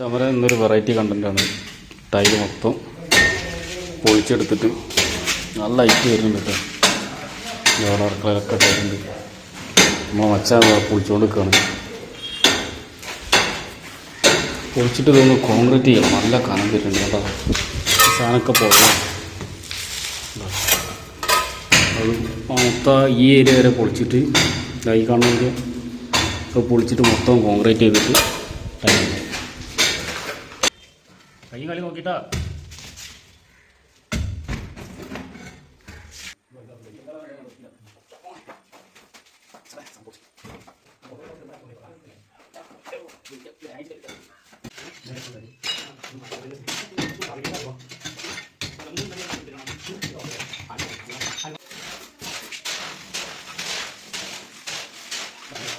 ചമര എന്നൊരു variety കണ്ടന്റാണ് tile മൊത്തം പൊളിച്ചെടുത്തിട്ട് നല്ല ഐറ്റ് വരുന്നുണ്ട് കേട്ടോ. ഇവിടെ അടുക്കളയിലൊക്കെ ടൈലുണ്ട് നമ്മൾ മച്ച പൊളിച്ചുകൊണ്ട് നിൽക്കുകയാണ് പൊളിച്ചിട്ട് ഇതൊന്ന് കോൺക്രീറ്റ് ചെയ്യണം നല്ല കനം വരുന്നുണ്ട് കേട്ടോ. സാധനമൊക്കെ പോകണം അത് മൊത്തം ഈ ഏരിയ വരെ പൊളിച്ചിട്ട് ഈ കാണുന്നതിന്റെ പൊളിച്ചിട്ട് മൊത്തം കോൺക്രീറ്റ് ചെയ്തിട്ട് 자, 이갈리 거기다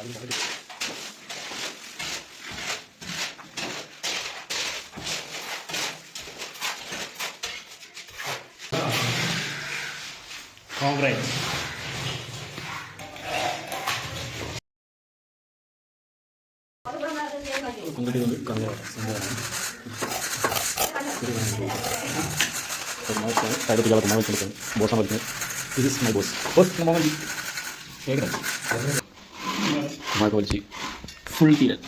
아니, 아니, 아니. കോൺക്രീറ്റ് കോൺക്രീറ്റ് കൊണ്ട് boss this is my boss boss Mohan വലിച്ച് ഫുൾ തീരൻ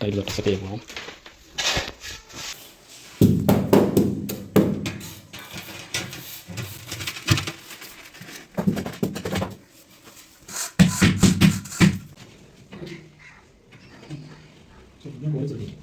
ടൈൽ സെറ്റ് ചെയ്യാൻ 因为我自己。